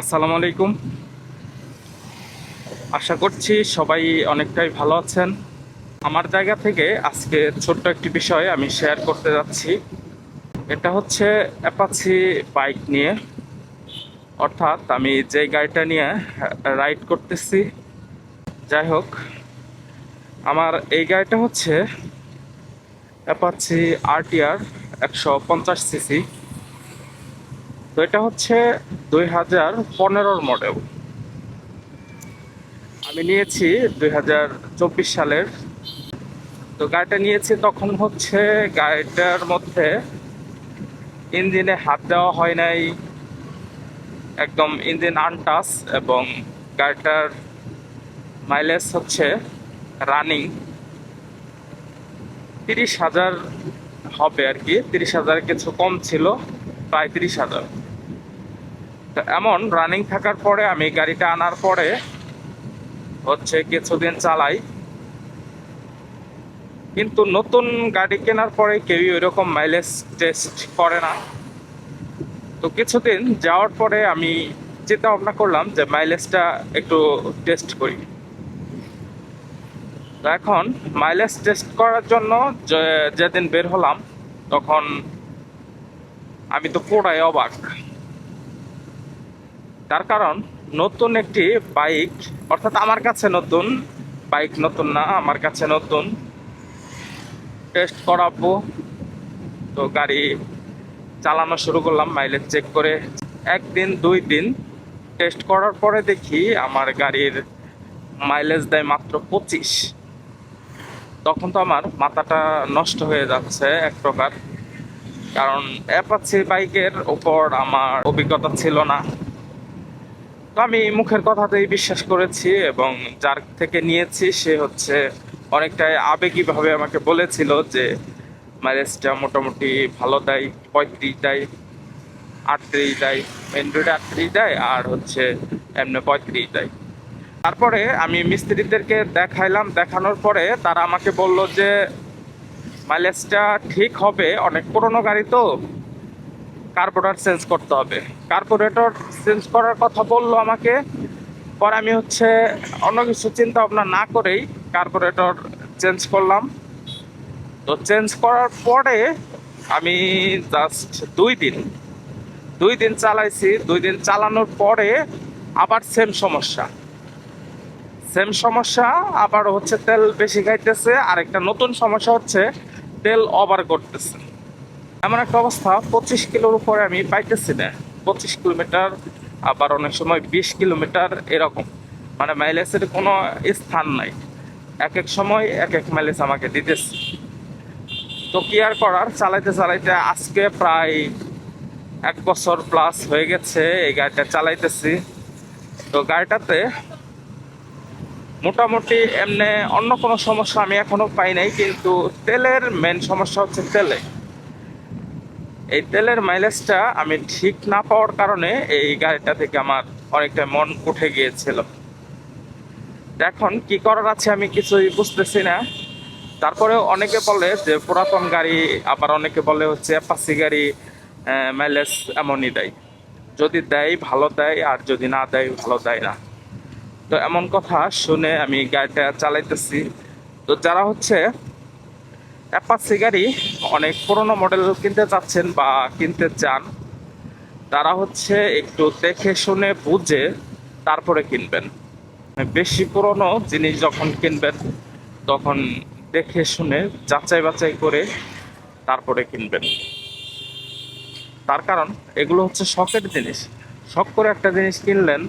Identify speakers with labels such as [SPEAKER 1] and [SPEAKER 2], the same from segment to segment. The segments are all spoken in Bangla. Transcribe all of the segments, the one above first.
[SPEAKER 1] আসসালামু আলাইকুম। আশা করছি সবাই অনেকটাই ভালো আছেন। আমার জায়গা থেকে আজকে ছোট্ট একটি বিষয় আমি শেয়ার করতে যাচ্ছি। এটা হচ্ছে অ্যাপাচি বাইক নিয়ে। অর্থাৎ আমি যে গাড়িটা নিয়ে রাইড করতেছি। যাই হোক, আমার এই গাড়িটা হচ্ছে অ্যাপাচি আরটিআর একশো পঞ্চাশ সিসি তো এটা হচ্ছে দুই হাজার পনেরোর মডেল আমি নিয়েছি দুই হাজার চব্বিশ সালের। তো গাড়িটা নিয়েছি তখন হচ্ছে গাড়িটার মধ্যে ইঞ্জিনে হাত দেওয়া হয় নাই। একদম ইঞ্জিন আনটাস এবং গাড়িটার মাইলেজ হচ্ছে রানিং তিরিশ হাজার হবে আর কি। তিরিশ হাজার কিছু কম ছিল, প্রায় তিরিশ হাজার। এমন রানিং থাকার পরে আমি গাড়িটা আনার পরে হচ্ছে কিছুদিন চালাই। কিন্তু নতুন গাড়ি কেনার পরে কেউই ওইরকম মাইলেজ টেস্ট করে না। তো কিছুদিন যাওয়ার পরে আমি চিন্তা ভাবনা করলাম যে মাইলেজটা একটু টেস্ট করি। তো এখন মাইলেজ টেস্ট করার জন্য যেদিন বের হলাম, তখন আমি তো পুরাই অবাক। তার কারণ নতুন একটি বাইক, অর্থাৎ আমার কাছে নতুন বাইক, নতুন না, আমার কাছে নতুন। টেস্ট করাবো। তো গাড়ি চালানো শুরু করলাম মাইলেজ চেক করে। একদিন, দুই দিন টেস্ট করার পরে দেখি আমার গাড়ির মাইলেজ দেয় মাত্র পঁচিশ। তখন তো আমার মাথাটা নষ্ট হয়ে যাচ্ছে এক প্রকার। কারণ অ্যাপাচি বাইকের উপর আমার অভিজ্ঞতা ছিল না। তো আমি মুখের কথাতেই বিশ্বাস করেছি এবং যার থেকে নিয়েছি সে হচ্ছে অনেকটাই আবেগীভাবে আমাকে বলেছিল যে মাইলেজটা মোটামুটি ভালো দেয়, পঁয়ত্রিশ দেয়, আটত্রিশ দেয় অ্যান্ড্রয়েড আটত্রিশ দেয় আর হচ্ছে এমনি পঁয়ত্রিশ দেয়। তারপরে আমি মিস্ত্রিদেরকে দেখাইলাম, দেখানোর পরে তারা আমাকে বলল যে মাইলেজটা ঠিক হবে, অনেক পুরনো গাড়ি তো। কার্বোরেটর চেঞ্জ করতে হবে। কার্বোরেটর চেঞ্জ করার কথা বলল আমাকে। পরে আমি হচ্ছে অন্য কিছু চিন্তা ভাবনা না করেই কার্বোরেটর চেঞ্জ করলাম। তো চেঞ্জ করার পরে আমি জাস্ট দুই দিন দুই দিন চালাইছি। দুই দিন চালানোর পরে আবার সেম সমস্যা। সেম সমস্যা, আবার হচ্ছে তেল বেশি খাইতেছে। আর একটা নতুন সমস্যা হচ্ছে তেল ওভার করতেছে। এমন একটা অবস্থা, পঁচিশ কিলোর উপরে আমি পাইতেছি না। পঁচিশ কিলোমিটার আবার অনেক সময় বিশ কিলোমিটার এরকম। মানে মাইলেজের কোনো স্থান নাই। এক এক সময় এক এক মাইলেজ আমাকে দিতেছে। তো কি আর করার? চালাইতে চালাইতে আজকে প্রায় এক বছর প্লাস হয়ে গেছে, এই গাড়িটা চালাইতেছি। তো গাড়িটাতে মোটামুটি এমনি অন্য কোনো সমস্যা আমি এখনও পাই নাই, কিন্তু তেলের মেন সমস্যা হচ্ছে তেলে। এই তেলের মাইলেজটা আমি ঠিক না পাওয়ার কারণে এই গাড়িটা থেকে আমার অনেকটা মন উঠে গিয়েছিল। এখন কি করার আছে আমি কিছুই বুঝতেছি না। তারপরে অনেকে বলে যে পুরাতন গাড়ি, আবার অনেকে বলে হচ্ছে অ্যাপাসি গাড়ি মাইলেজ এমনই দেয়। যদি দেয়, ভালো দেয়, আর যদি না দেয়, ভালো দেয় না। তো এমন কথা শুনে আমি গাড়িটা চালাইতেছি। তো যারা হচ্ছে অ্যাপাচি গাড়ি অনেক পুরনো মডেল কিনতে চাচ্ছেন বা কিনতে চান, তারা হচ্ছে একটু দেখে শুনে বুঝে তারপরে কিনবেন। বেশি পুরনো জিনিস যখন কিনবেন, তখন দেখে শুনে যাচাই বাছাই করে তারপরে কিনবেন। তার কারণ, এগুলো হচ্ছে শখের জিনিস। শখ করে একটা জিনিস কিনলেন,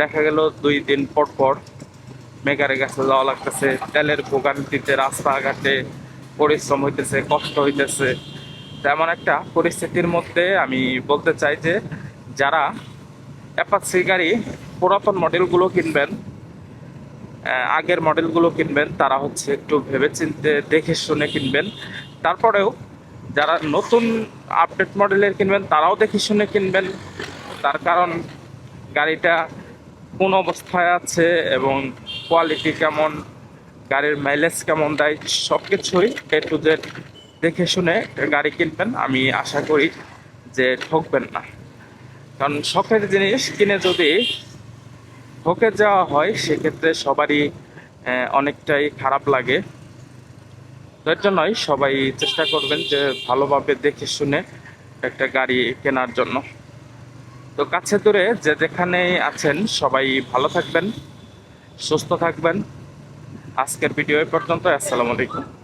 [SPEAKER 1] দেখা গেল দুই দিন পর পর মেকারের কাছে যাওয়া লাগতেছে, তেলের ভোগান্তিতে রাস্তাঘাটে পরিশ্রম হইতেছে, কষ্ট হইতেছে। তেমন একটা পরিস্থিতির মধ্যে আমি বলতে চাই যে, যারা অ্যাপাচি গাড়ি পুরাতন মডেলগুলো কিনবেন আগের মডেলগুলো কিনবেন, তারা হচ্ছে একটু ভেবেচিন্তে, দেখে শুনে কিনবেন। তারপরেও যারা নতুন আপডেট মডেলের কিনবেন, তারাও দেখে শুনে কিনবেন। তার কারণ গাড়িটা কোন অবস্থায় আছে এবং কোয়ালিটি কেমন গাড়ির মাইলেজ কেমন দেয় সব কিছুই এ টু জেড দেখে শুনে গাড়ি কিনবেন, আমি আশা করি যে ঠকবেন না। কারণ শখের জিনিস কিনে যদি ঠকে যাওয়া হয়, সেক্ষেত্রে সবারই অনেকটাই খারাপ লাগে। তো এর জন্যই সবাই চেষ্টা করবেন যে ভালোভাবে দেখে শুনে একটা গাড়ি কেনার জন্য। তো কাছে দূরে যে যেখানে আছেন, সবাই ভালো থাকবেন, সুস্থ থাকবেন। আজকের ভিডিও পর্যন্ত আসসালামু আলাইকুম।